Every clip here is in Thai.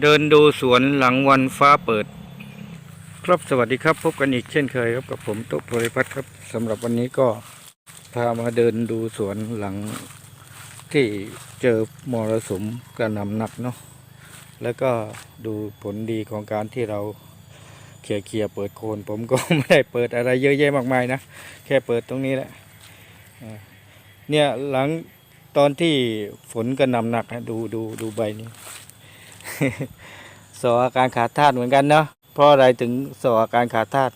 เดินดูสวนหลังวันฟ้าเปิด ครับสวัสดีครับพบกันอีกเช่นเคยครับกับผมตุ๊กบริพัฒน์ครับสำหรับวันนี้ก็พามาเดินดูสวนหลังที่เจอมรสุมกระหน่ำหนักเนาะแล้วก็ดูผลดีของการที่เราเคลียร์เคลียเปิดโคนผมก็ไม่ได้เปิดอะไรเยอะแยะมากมายนะ แค่เปิดตรงนี้แหละเนี่ยหลังตอนที่ฝนกระหน่ำหนักนะดูดูดูใบนี้ สออาการขาดธาตุเหมือนกันเนาะเพราะอะไรถึงสออาการขาดธาตุ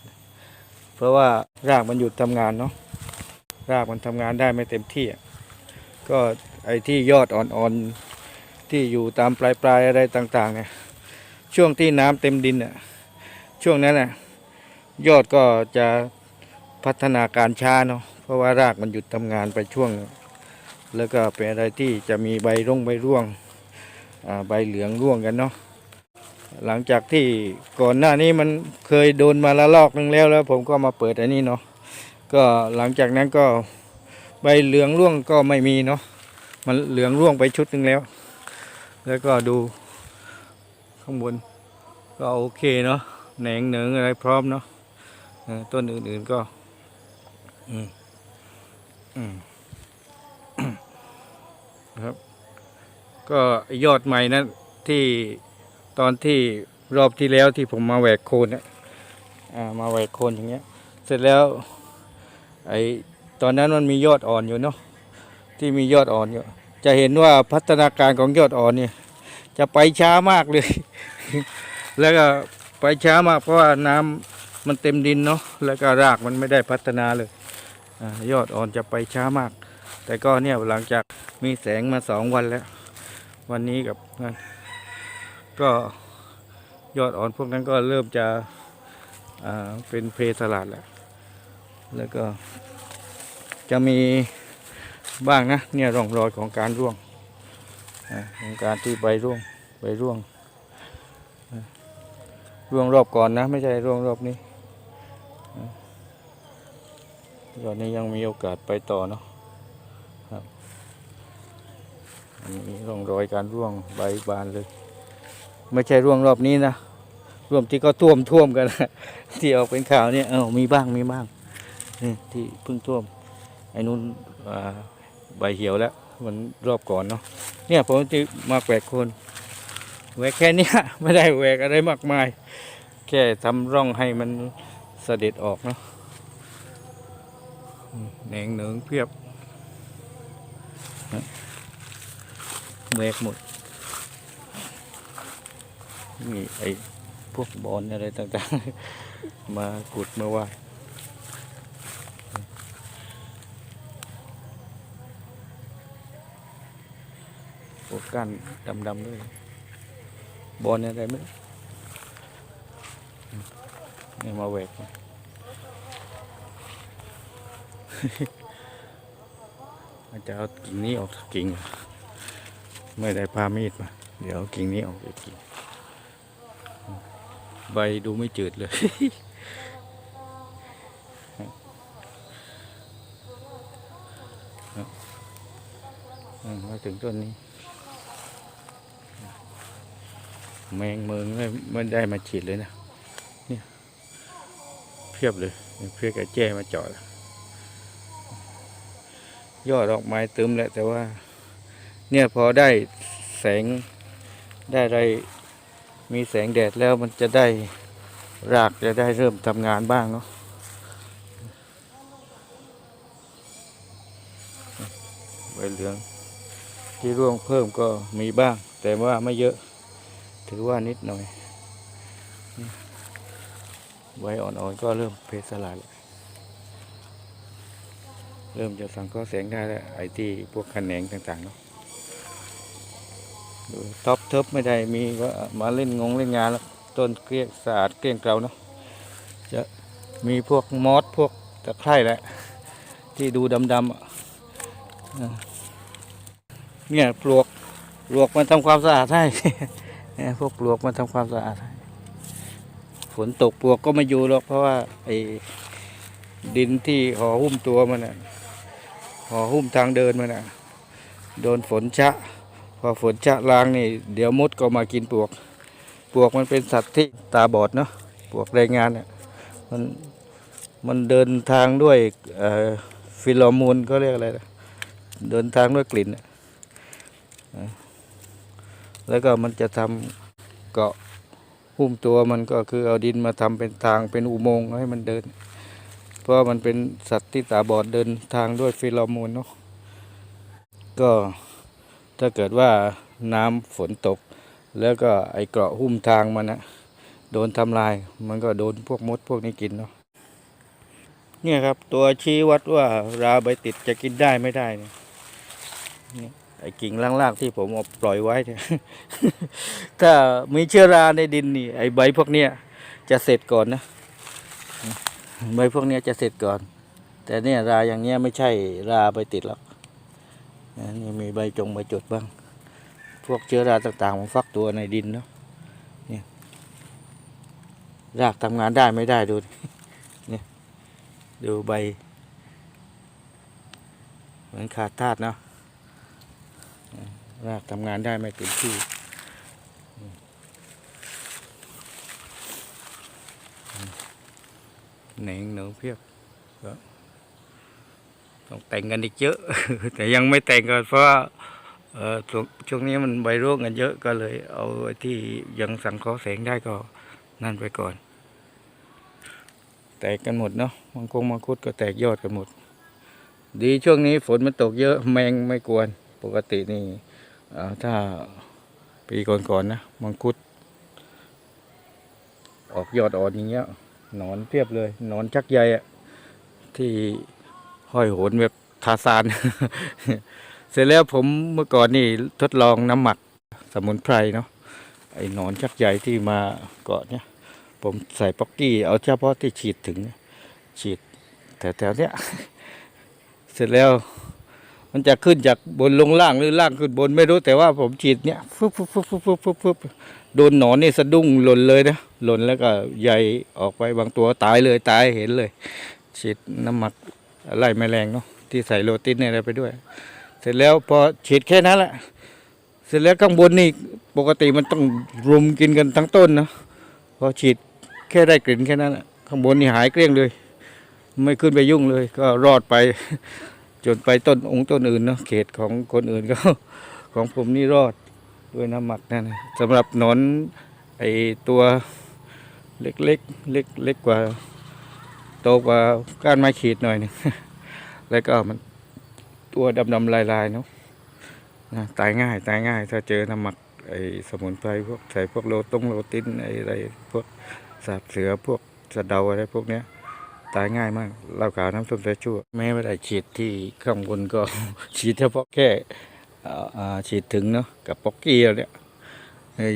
เพราะว่ารากมันหยุดทำงานเนาะรากมันทำงานได้ไม่เต็มที่ ก็ไอ้ที่ยอดอ่อนๆที่อยู่ตามปลายๆอะไรต่างๆเนี่ยช่วงที่น้ำเต็มดินอะช่วงนั้นน่ะยอดก็จะพัฒนาการช้าเนาะเพราะว่ารากมันหยุดทำงานไปช่วง แล้วก็เป็นอะไรที่จะมีใบร่งใบร่วง ใบเหลืองร่วงกันเนาะหลังจากที่ก่อนหน้านี้มันเคยโดนมาละลอกนึงแล้วแล้ว ผมก็มาเปิดอันนี้เนาะก็หลังจากนั้นก็ใบเหลืองร่วงก็ไม่มีเนาะมันเหลืองร่วงไปชุดหนึ่งแล้ว แล้วก็ดูข้างบนก็โอเคเนาะแหนงเหนิงอะไรพร้อมเนาะต้นอื่นๆก็อืมอืมครับ ก็ยอดใหม่นั้นที่ตอนที่รอบที่แล้วที่ผมมาแหวกโคนเนี่ยอ่ามาแหวกโคนอย่างเงี้ย เสร็จแล้วไอตอนนั้นมันมียอดอ่อนอยู่เนาะที่มียอดอ่อนอยู่ จะเห็นว่าพัฒนาการของยอดอ่อนเนี่ยจะไปช้ามากเลย แล้วก็ไปช้ามากเพราะว่าน้ำมันเต็มดินเนาะแล้วก็รากมันไม่ได้พัฒนาเลยอยอดอ่อนจะไปช้ามาก แต่ก็เนี่ยหลังจากมีแสงมาสองวันแล้ว วันนี้กับนั่นก็ยอดอ่อนพวกนั้นก็เริ่มจะเป็นเพสลัดแล้ว แล้วก็จะมีบ้างนะเนี่ยร่องรอยของการร่วงอของการที่ใบร่วงใบร่วงร่วงรอบก่อนนะ ไม่ใช่ร่วงรอบนี้อ่าตอนนี้ยังมีโอกาสไปต่อเนาะ อันนี้ร่องรอยการร่วงใบบานเลย ไม่ใช่ร่วงรอบนี้นะร่วมที่ก็ท่วมท่วมกันที่ออกเป็นข่าวเนี่ยเออมีบ้างมีบ้างนี่ที่เพิ่งท่วมไอ้นู้นใบเหี่ยวแล้วมันรอบก่อนเนาะเนี่ยผมจะมาแหวกคนแหวกแค่นี้ไม่ได้แหวกอะไรมากมาย แค่ทำร่องให้มันเสด็จออกเนาะแหนงเหนืองเพียบ แบกหมดนี่ไอ้พวกบอลอะไรต่างๆ มาขุดมาว่าพวกก้านดำๆด้วยบอลอะไรไม่นี่มาแหวกอาจจะเอากิ่งนี้ออกกกิ่ง ไม่ได้พามีดมา เดี๋ยวกิ่งนี้ออกอีกกิ่งใบดูไม่จืดเลย มาถึงต้นนี้ แมงเมืองไม่ไม่ได้มาฉีดเลยนะ เนี่ย เพียบเลยเนี่ยเพียกระแจ้มาจาะแล้วยอดดอกไม้ตึมแหละแต่ว่า เนี่ยพอได้แสงได้อะไรมีแสงแดดแล้วมันจะได้รากจะได้เริ่มทำงานบ้างเนาะใบเหลืองที่ร่วงเพิ่มก็มีบ้าง แต่ว่าไม่เยอะ ถือว่านิดหน่อยใบอ่อนๆก็เริ่มเพสลายเริ่มจะสังเคราะห์แสงได้แล้วไอ้ที่พวกแขนงต่างๆเนาะ ท็อปเทิบไม่ได้มีว่ามาเล่นงงเล่นงานแล้วต้นเกลี้ยงสะอาดเกลี้ยงเกลาเนาะจะมีพวกมอสพวกตะไคร่แหละที่ดูดำๆอะเนี่ยปลวกปลวกมันทำความสะอาดให้เนี่ยพวกปลวกมันทำความสะอาดให้ฝนตกปลวกก็ไม่อยู่หรอกเพราะว่าไอ้ดินที่ห่อหุ้มตัวมันอะห่อหุ้มทางเดินมันอะโดนฝนชะ พอฝนชะล้างนี่ เดี๋ยวมดก็มากินปลวกปลวกมันเป็นสัตว์ที่ตาบอดเนาะปลวกแรงงานเนี่ยมันมันเดินทางด้วยอ่อฟิโลโมนก็เรียกอะไรนะเดินทางด้วยกลิ่น แล้วก็มันจะทำเกาะหุ้มตัวมันก็คือเอาดินมาทำเป็นทางเป็นอุโมงค์ให้มันเดิน เพราะมันเป็นสัตว์ที่ตาบอดเดินทางด้วยฟิโลโมนเนาะก็ ถ้าเกิดว่าน้ำฝนตก แล้วก็ไอเกราะหุ้มทางมันนะโดนทำลาย มันก็โดนพวกมดพวกนี้กินเนาะเนี่ยครับ ตัวชี้วัดว่าราใบติดจะกินได้ไม่ได้เนี่ยไอกิ่งล่างๆที่ผมเอาปล่อยไว้เนี่ยถ้ามีเชื้อราในดินนี่ ไอใบพวกเนี้ยจะเสร็จก่อนนะใบพวกเนี้ยจะเสร็จก่อน แต่เนี่ยราอย่างเงี้ยไม่ใช่ราใบติดหรอก นี่มีใบจงใบจุดบ้าง พวกเชื้อราต่างๆมันฟักตัวในดินเนาะเนี่ยรากทำงานได้ไม่ได้ดูเนี่ยดูใบ เหมือนขาดธาตุเนาะรากทำงานได้ไม่เต็มที่เหน่งเหนือเพียบก็ ต้องแต่งกันอีกเยอะ แต่ยังไม่แต่งกันเพราะช่วงนี้มันใบร่วงกันเยอะก็เลย เอาที่ยังสังเคราะห์แสงได้ก็นั่นไปก่อน แตกกันหมดเนาะมังคงมังคุดก็แตกยอดกันหมด ดีช่วงนี้ฝนมันตกเยอะแมงไม่กวน ปกตินี่ถ้าปีก่อนๆนะมังคุด ออกยอดอ่อนอย่างเงี้ยหนอนเพียบเลยหนอนชักใยอะที่ ห้อยโหนแบบทาซาน เสร็จแล้วผมเมื่อก่อนนี่ทดลองน้ำหมักสมุนไพรเนาะไอ้หนอนชักใหญ่ที่มาเกาะเนี่ย ผมใส่ป๊อกกี้เอาเฉพาะที่ฉีดถึง ฉีดแถวๆเนี้ยเสร็จแล้ว มันจะขึ้นจากบนลงล่างหรือล่างขึ้นบนไม่รู้แต่ว่าผมฉีดเนี่ยฟึบฟึบฟึบฟึบฟึบฟึบฟึบโดนหนอนนี่สะดุ้งหล่นเลยนะหล่นแล้วก็ใยออกไปบางตัวตายเลยตายเห็นเลย ฉีดน้ำหมัก ไล่แมลงเนาะที่ใส่โรตินอะไรไปด้วย เสร็จแล้วพอฉีดแค่นั้นแหละเสร็จแล้วข้างบนนี่ปกติมันต้องรุมกินกันทั้งต้นนะพอฉีดแค่ได้กลิ่นแค่นั้นข้างบนนี่หายเกลี้ยงเลย ไม่ขึ้นไปยุ่งเลย ก็รอดไปจนไปต้นองค์ต้นอื่นเนาะเขตของคนอื่นก็ของผมนี่รอดด้วยน้ำหมักนั่นสำหรับหนอนไอตัวเล็กเล็กๆเล็กเล็กกว่า ตกว่าก้านไม้ขีดหน่อยหนึงแล้วก็มันตัวดำๆลายๆเนาะนะตายง่ายตายง่าย ถ้าเจอน้ำหมักไอ้สมุนไพรพวกใส่พวกโลตงโลตินไอ้อะไรพวกสาบเสือพวกสะเดาอะไรพวกเนี้ยตายง่ายมากเหล้าขาวน้ำส้มสายชูแม้ไม่ได้ฉีดที่ข้างบนก็ ฉีดเฉพาะแค่ฉีดถึงเนาะกับป๊อกกี้เอาเนี่ย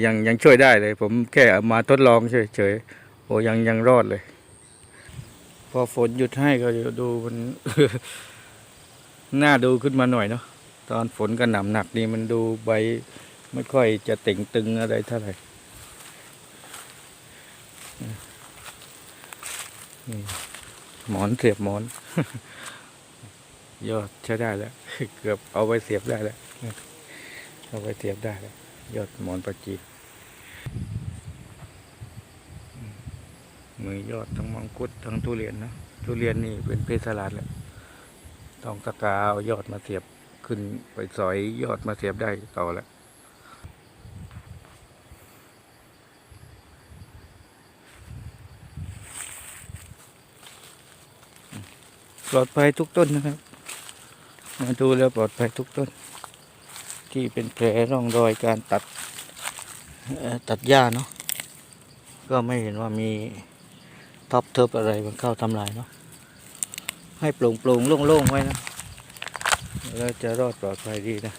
ยังยังช่วยได้เลย ผมแค่มาทดลองเฉยๆโอ้ยังยังรอดเลย พอฝนหยุดให้ก็ดูมันน่าดูขึ้นมาหน่อยเนาะตอนฝนกระหน่ำหนักนี่มันดูใบไม่ค่อยจะเต่งตึงอะไรเท่าไหร่หมอนเสียบหมอน ยอดใช้ได้แล้ว เกือบเอาไปเสียบได้แล้ว เอาไปเสียบได้แล้ว ยอดหมอนประจี มือยอดทั้งมังคุดทั้งทุเรียนนะทุเรียนนี่เป็นเพสลัดแหละต้องตะกาเอายอดมาเสียบขึ้นไปสอยยอดมาเสียบได้ต่อแล้วปลอดภัยทุกต้นนะครับ มาดูแล้วปลอดภัยทุกต้น ที่เป็นแผลร่องรอยการตัดตัดหญ้าเนาะก็ไม่เห็นว่ามี ท็อปเทิบอะไรมันเข้าทำลายเนาะให้โปร่งโปร่งๆโล่งๆไว้นะแล้วจะรอดปลอดภัยดีนะ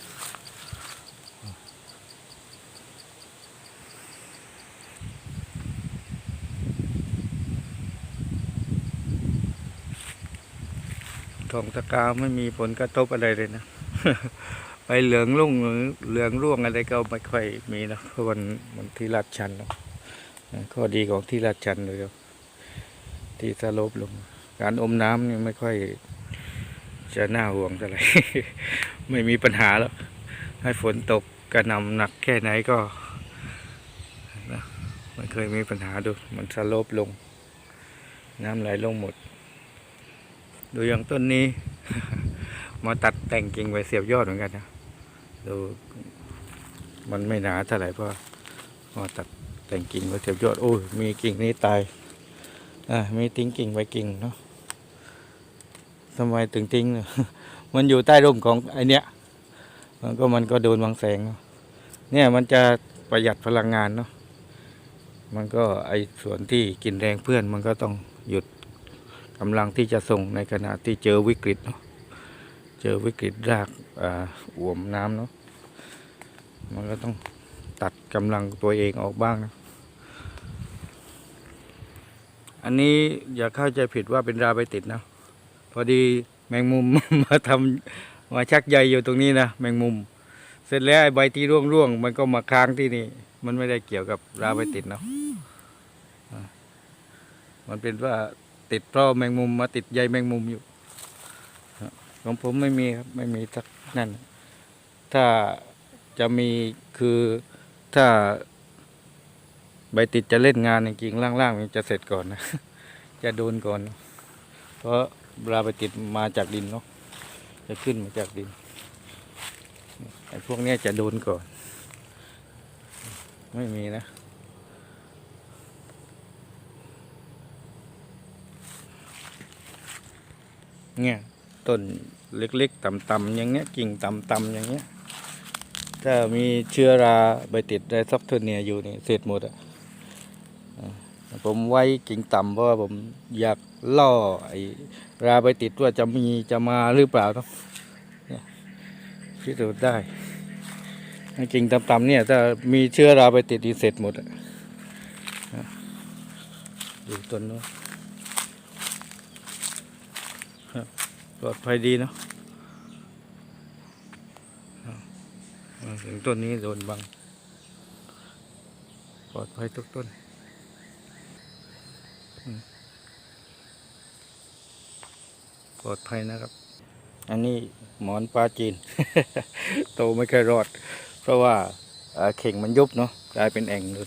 ทองตะกาวไม่มีผลกระทบอะไรเลยนะไปเหลืองรุ่งหรือเหลืองร่วงอะไรก็ไม่ค่อยมีนะเพราะมันมันที่ลาดชันเนาะข้อดีของที่ลาดชันเลยครับ ที่สโลปลง การอมน้ำนี่ไม่ค่อยจะน่าห่วงเท่าไหร่ ไม่มีปัญหาแล้ว ให้ฝนตกกระนำหนักแค่ไหนก็นะเคยมีปัญหาดู มันสโลปลง น้ำไหลลงหมด ดูอย่างต้นนี้ มาตัดแต่งกิ่งไว้เสียบยอดเหมือนกันนะดูมันไม่หนาเท่าไหร่เพราะมาตัดแต่งกิ่งไว้เสียบยอด โอ้ยมีกิ่งนี้ตาย อ่ามีติ้งกิ่งไว้กิ่งเนาะทำไมถึงทิ้งเนี่ยมันอยู่ใต้ร่มของไอเนี้ย มันก็มันก็โดนบังแสงเนาะเนี่ยมันจะประหยัดพลังงานเนาะ มันก็ไอส่วนที่กินแรงเพื่อน มันก็ต้องหยุดกำลังที่จะส่งในขณะที่เจอวิกฤตเนาะ เจอวิกฤตรากอ่าอ่วมน้ำเนาะ มันก็ต้องตัดกำลังตัวเองออกบ้างนะ อันนี้อย่าเข้าใจผิดว่าเป็นราใบติดนะ พอดีแมงมุม มาทำมาชักใยอยู่ตรงนี้นะแมงมุม เสร็จแล้วไอ้ใบที่ร่วงร่วงๆมันก็มาค้างที่นี่ มันไม่ได้เกี่ยวกับราใบติดเนาะมันเป็นว่าติดเพราะแมงมุมมาติดใยแมงมุมอยู่ของผมไม่มีครับไม่มีสักนั่น ถ้าจะมีคือถ้า ใบติดจะเล่นงานจริงๆล่างๆมันจะเสร็จก่อนนะ จะโดนก่อน เพราะเวลาใบติดมาจากดินเนาะจะขึ้นมาจากดินไอ้พวกนี้จะโดนก่อน ไม่มีนะเนี่ยต้นเล็กๆต่ำๆอย่างเงี้ยกิ่งต่ำๆอย่างเงี้ยถ้ามีเชื้อราใบติดไดซอฟเทเนียอยู่นี่เสร็จหมดอะ ผมไว้กิ่งต่ำเพราะว่าผมอยากล่อไอ้ราไปติดว่าจะมีจะมาหรือเปล่าเนาะพิสูจน์ได้กิ่งต่ำๆเนี่ยถ้ามีเชื้อราไปติดดีเสร็จหมดอะนะดูต้นนู้นปลอดภัยดีเนาะถึงต้นนี้โดนบัง ปลอดภัยทุกต้น ปลอดภัยนะครับ อันนี้หมอนปลาจีน โตไม่เคอยรอด เพราะว่าเข่งมันยุบเนาะกลายเป็นแอ่งเลย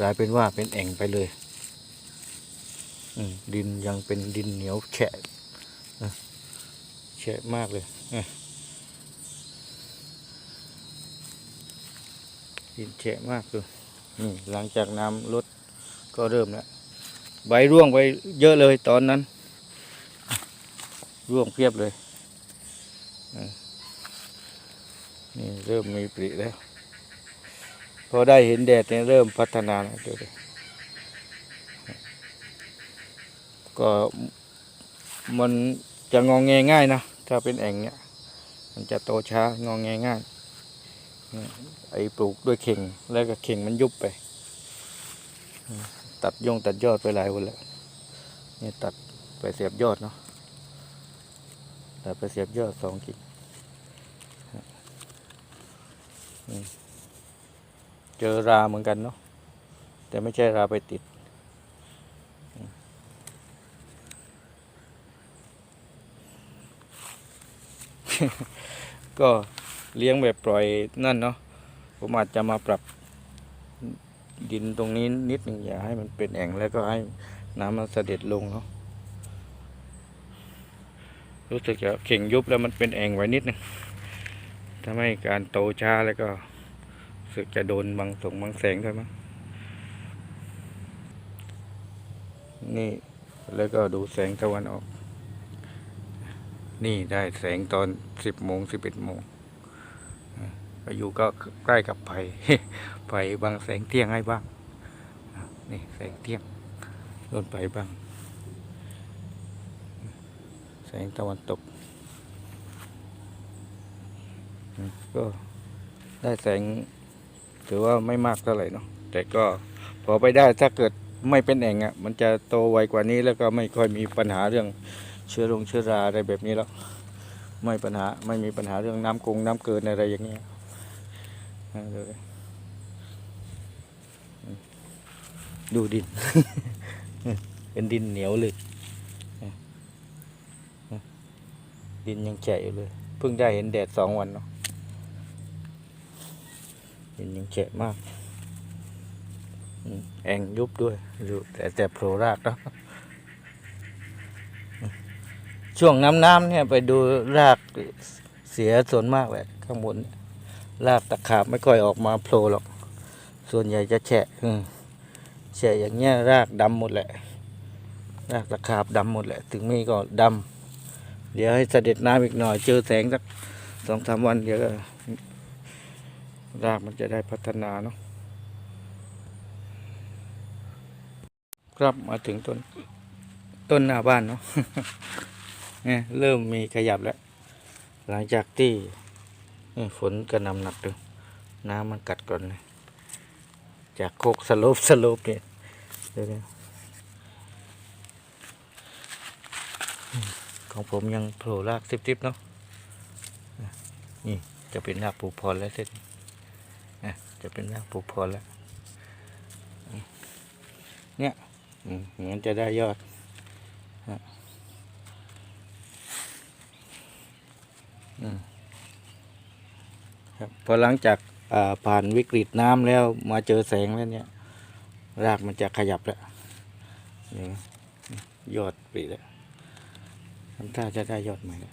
กลายเป็นว่าเป็นแอ่งไปเลยดินยังเป็นดินเหนียวแฉะแฉะมากเลยดินแฉะมากเลยหลังจากน้ำลด ก็เริ่มแล้วใบร่วงไปเยอะเลยตอนนั้น ร่วงเพียบเลยนี่เริ่มมีปริแล้วพอได้เห็นแดดเนี่ยเริ่มพัฒนาแล้วเดี๋ยวดิก็มันจะงองแงง่ายนะถ้าเป็นแอ่งเนี่ย มันจะโตช้างองแงง่ายไอ้ปลูกด้วยเข่งแล้วก็เข่งมันยุบไป ตัดยงตัดยอดไปหลายคนแล้วนี่ตัดไปเสียบยอดเนาะตัดไปเสียบยอดสองกิ่งเจอราเหมือนกันเนาะแต่ไม่ใช่ราไปติด ก็เลี้ยงแบบปล่อยนั่นเนาะผมอาจจะมาปรับ ดินตรงนี้นิดหนึ่งอย่าให้มันเป็นแอ่งแล้วก็ให้น้ำมันเสด็จลงเนาะรู้สึกจะเข่งยุบแล้วมันเป็นแอ่งไว้นิดหนึงทำให้การโตช้าแล้วก็สึกจะโดนบางสงบางแสงด้วยมั้งนี่แล้วก็ดูแสงตะวันออก นี่ได้แสงตอนสิบโมงสิบเอ็ดโมง ก็อยู่ก็ใกล้กับไผ่ไฟบางแสงเที่ยงให้บ้างนี่แสงเที่ยงโดนไปบ้าง แสงตะวันตก ก็ได้แสงถือว่าไม่มากเท่าไหร่เนาะแต่ก็พอไปได้ถ้าเกิดไม่เป็นแอ่งอะมันจะโตไวกว่านี้แล้วก็ไม่ค่อยมีปัญหาเรื่องเชื้อรงเชื้อราอะไรแบบนี้แล้วไม่ปัญหาไม่มีปัญหาเรื่องน้ำกงน้ำเกินอะไรอย่างเงี้ย ดูดิน เป็นดินเหนียวเลย ดินยังแฉะอยู่เลย เพิ่งได้เห็นแดดสองวันเนาะ ดินยังแฉะมากอืมแองยุบด้วยดูแต่แต่โผล่รากเนาะช่วงน้ำน้ำๆเนี่ยไปดูรากเสียส่วนมากแหละข้างบนเนี่ย รากตะขาบไม่ค่อยออกมาโผล่หรอก ส่วนใหญ่จะแฉะแฉะอย่างเงี้ยรากดำหมดแหละ รากตะขาบดำหมดแหละ ถึงมีก็ดำเดี๋ยวให้เสด็จน้ำอีกหน่อย เจอแสงสักสองสามวันเดี๋ยวรากมันจะได้พัฒนาเนาะครับมาถึงต้นต้นหน้าบ้านเนาะเนี่ยเริ่มมีขยับแล้ว หลังจากที่ ฝนกระนำหนักดูน้ำมันกัดก่อนเลยจากโคกสลปสลปเนี่ยเดี๋ยวของผมยังโผล่รากซิบๆเนาะนี่จะเป็นรากปูพรแล้วเส้นนะจะเป็นรากปูพรแล้ว เนี่ยเหมือนจะได้ยอดอืม ครับพอหลังจากผ่านวิกฤตน้ำแล้วมาเจอแสงแล้วเนี่ย รากมันจะขยับแล้วนี่ยอดปรีแล้วทำท่าจะได้ยอดใหม่แล้ว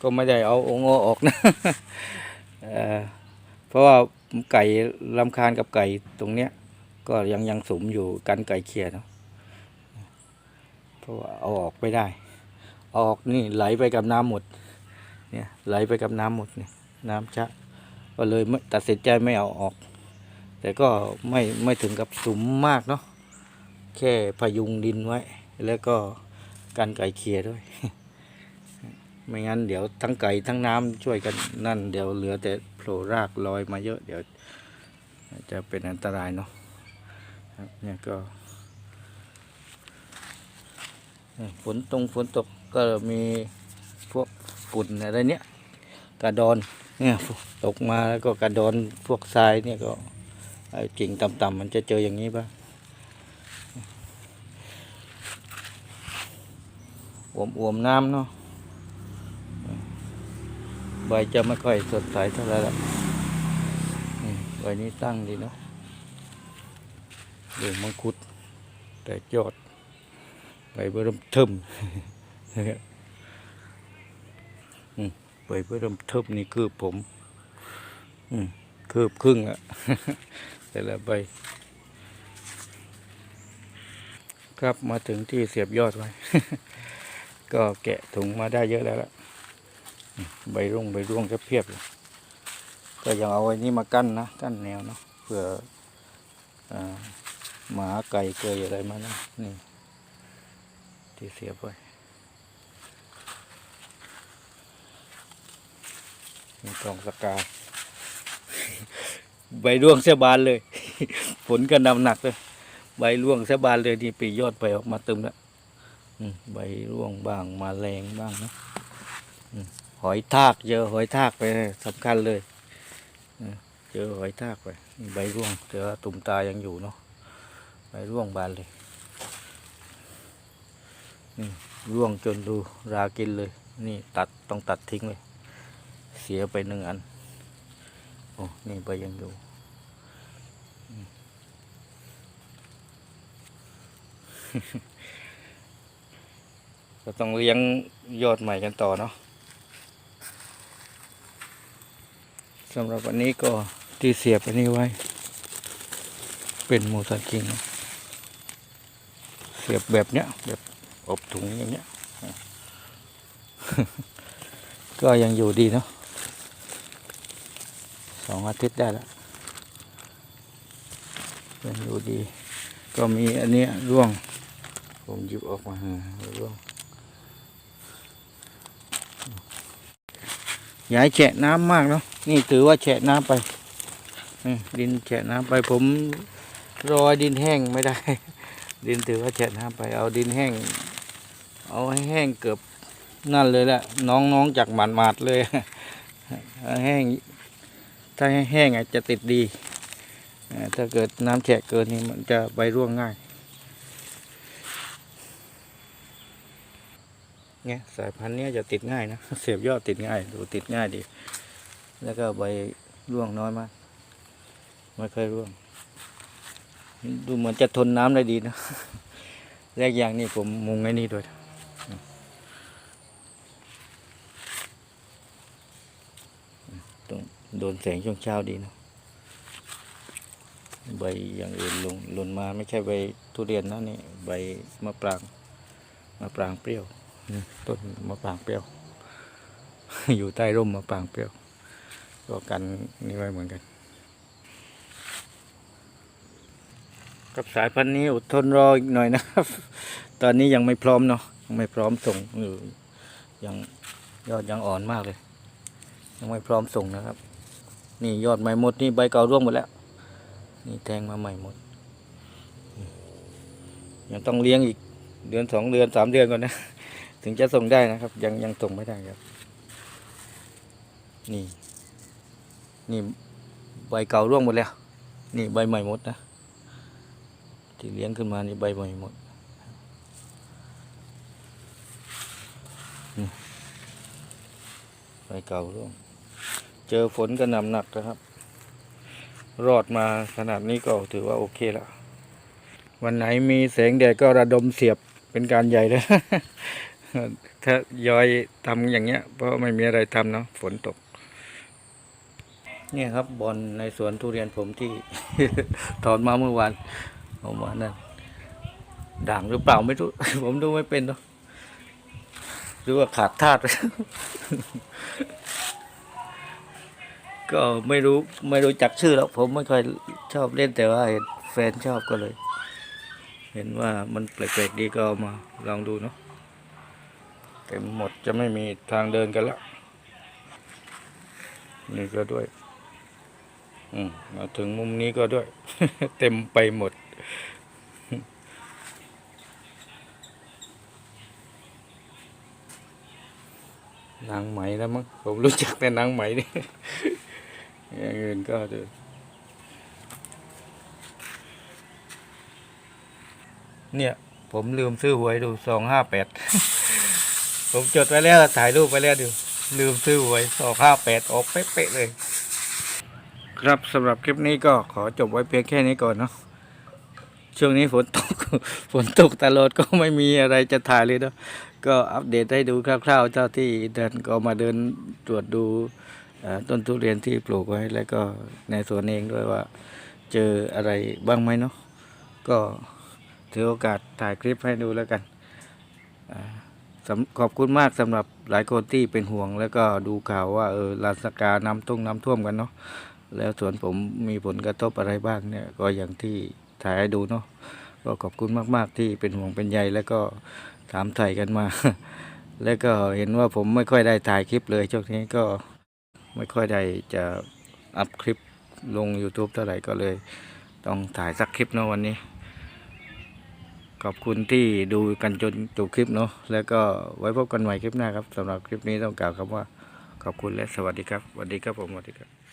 ก็ไม่ได้เอาองค์ออกนะเอ่อเพราะว่าไก่ลำคาญกับไก่ตรงเนี้ย ก็ยังยังสมอยู่กันไก่เคียเนาะเพราะว่าเอาออกไม่ได้ ออกนี่ไหลไปกับน้ำหมด เนี่ยไหลไปกับน้ำหมดเนี่ยน้ำชะ ก็เลยไม่ตัดสินใจไม่เอาออก แต่ก็ไม่ไม่ถึงกับสมมากเนาะแค่พยุงดินไว้ แล้วก็กันไก่เคียด้วย ไม่งั้นเดี๋ยวทั้งไก่ทั้งน้ำช่วยกันนั่นเดี๋ยวเหลือแต่โผล่รากลอยมาเยอะเดี๋ยวจะเป็นอันตรายเนาะ ครับเนี่ยก็ฝนตรงฝนตกก็มีพวกฝุ่นอะไรเนี้ยกระดอนเนี่ยตกมาแล้วก็กระดอนพวกทรายเนี่ยก็ไอ้กิ่งต่ำๆมันจะเจออย่างนี้บ้างอวมอวมๆน้ำเนาะใบจะไม่ค่อยสดใสเท่าไหร่ละใบนี้ตั้งดีเนาะ เดือมังคุด แต่ยอดไปเบิ่มเทิมอืมไปเบิ่มเทิมนี่คือผมคืบครึ่งอะแต่ละใบ ครับมาถึงที่เสียบยอดไว้ ก็แกะถุงมาได้เยอะแล้วล่ะใบร่วงใบร่วงก็เพียบเลยก็ยังเอาไว้นี่มากั้นนะกั้นแนวเนาะเพื่ออ่า หมาไก่เกยอะไรมานะนี่ ที่เสียบไว้มีกล่องสกา ใบร่วงเสบานเลย ฝนก็นำหนักเลย ใบร่วงเสบานเลยนี่ปียอดไปออกมาเต็มแล้วใบร่วงบ้างมาแรงบ้างนะหอยทากเจอหอยทากไปสำคัญเลยเจอหอยทากไป ใบร่วงแต่ว่าตุ่มตายังอยู่เนาะ ใบร่วงบานเลย นี่ร่วงจนดูรากินเลย นี่ตัดต้องตัดทิ้งเลย เสียไปหนึ่งอัน โอ้ นี่ใบยังอยู่ก็ต้องเลี้ยงยอดใหม่กันต่อเนาะสำหรับวันนี้ก็ที่เสียบอันนี้ไว้ เป็นมูสักิงเนาะ เสียบแบบเนี้ยแบบอบถุงอย่างเงี้ย ก็ยังอยู่ดีเนาะสองอาทิตย์ได้แล้วยังอยู่ดี ก็มีอันเนี้ยร่วง ผมหยิบออกมาร่วงอย่าให้แฉะน้ำมากเนาะนี่ถือว่าแฉะน้ำไปดินแฉะน้ำไปผมรอดินแห้งไม่ได้ ดินถือว่าแฉะน้ำไปเอาดินแห้ง เอาให้แห้งเกือบนั่นเลยแหละน้องน้องจากหมาดหมาดๆเลยเแห้งถ้าแห้งอาจจะติดดี ถ้าเกิดน้ำแฉะเกินนี่มันจะใบร่วงง่ายเนี่ยสายพันธุ์นี้จะติดง่ายนะ เสียบยอดติดง่าย ดูติดง่ายดี แล้วก็ใบร่วงน้อยมาก ไม่เคยร่วง ดูเหมือนจะทนน้ำได้ดีนะแรกอย่างนี้ผมมุงไอ้นี่ด้วยต้องโดนแสงช่วงเช้าดีนะใบอย่างอื่นลงหล่นมาไม่ใช่ใบทุเรียนนะนี่ใบมะปรางมะปรางเปรี้ยวต้นมะปรางเปรี้ยว อยู่ใต้ร่มมะปรางเปรี้ยวก็กันนี่ไว้เหมือนกัน กับสายพันธุ์นี้อดทนรออีกหน่อยนะครับ ตอนนี้ยังไม่พร้อมเนาะยังไม่พร้อมส่งอยู่ยังยอดยังอ่อนมากเลย ยังไม่พร้อมส่งนะครับ นี่ยอดใหม่หมดนี่ใบเก่าร่วงหมดแล้ว นี่แทงมาใหม่หมด ยังต้องเลี้ยงอีกเดือนสองเดือนสามเดือนก่อนนะ ถึงจะส่งได้นะครับ ยังยังส่งไม่ได้ครับ นี่ นี่ใบเก่าร่วงหมดแล้ว นี่ใบใหม่หมดนะ ที่เลี้ยงขึ้นมานี่ใบใหม่หมดใบเก่าร่วงเจอฝนกระหน่ำหนักนะครับ รอดมาขนาดนี้ก็ถือว่าโอเคแล้ววันไหนมีแสงแดดก็ระดมเสียบเป็นการใหญ่เลยถ้ายอยทำอย่างเงี้ย เพราะไม่มีอะไรทำเนาะฝนตก เนี่ยครับบอลในสวนทุเรียนผมที่ ถอนมาเมื่อวาน เมื่อวานนั่นด่างหรือเปล่าไม่รู้ ผมดูไม่เป็นเนาะหรือว่าขาดธาตุก็ไม่รู้ไม่รู้จักชื่อแล้วผมไม่ค่อยชอบเล่นแต่ว่าเห็นแฟนชอบก็เลย เห็นว่ามันแปลกๆดีก็เอามาลองดูเนาะเต็มหมดจะไม่มีทางเดินกันแล้วนี่ก็ด้วย อืมมาถึงมุมนี้ก็ด้วย เต็มไปหมด นางไหมแล้วมั้งผมรู้จักแต่นางไหมนี่อย่างอื่นก็ดูเนี่ย ผมลืมซื้อหวยดูสองห้าแปดผมจดไว้แล้วถ่ายรูปไว้แล้วดูลืมซื้อหวยสองห้าแปดออกเป๊ะๆเลย ครับสำหรับคลิปนี้ก็ขอจบไว้เพียงแค่นี้ก่อนเนาะ ช่วงนี้ฝนตกฝนตกตลอดก็ไม่มีอะไรจะถ่ายเลยเนาะก็อัปเดตให้ดูคร่าว ๆ เจ้าที่เดินก็มาเดินตรวจดูต้นทุเรียนที่ปลูกไว้แล้วก็ในสวนเองด้วยว่า เจออะไรบ้างไหมเนาะก็ถือโอกาสถ่ายคลิปให้ดูแล้วกันขอบคุณมากสำหรับหลายคนที่เป็นห่วง แล้วก็ดูข่าวว่าเออลาสกาน้ำท่วมน้ำท่วมกันเนาะแล้วสวนผมมีผลกระทบอะไรบ้างเนี่ยก็อย่างที่ ถ่ายให้ดูเนาะก็ขอบคุณมาก ๆ ที่เป็นห่วงเป็นใยแล้วก็ถามถ่ายกันมา แล้วก็เห็นว่าผมไม่ค่อยได้ถ่ายคลิปเลยช่วงนี้ก็ไม่ค่อยได้จะอัพคลิปลง YouTube เท่าไหร่ก็เลย ต้องถ่ายสักคลิปเนาะวันนี้ ขอบคุณที่ดูกันจนจบคลิปเนาะแล้วก็ไว้พบกันใหม่คลิปหน้าครับสำหรับคลิปนี้ต้องกล่าวคำว่าขอบคุณและสวัสดีครับสวัสดีครับผมสวัสดีครับ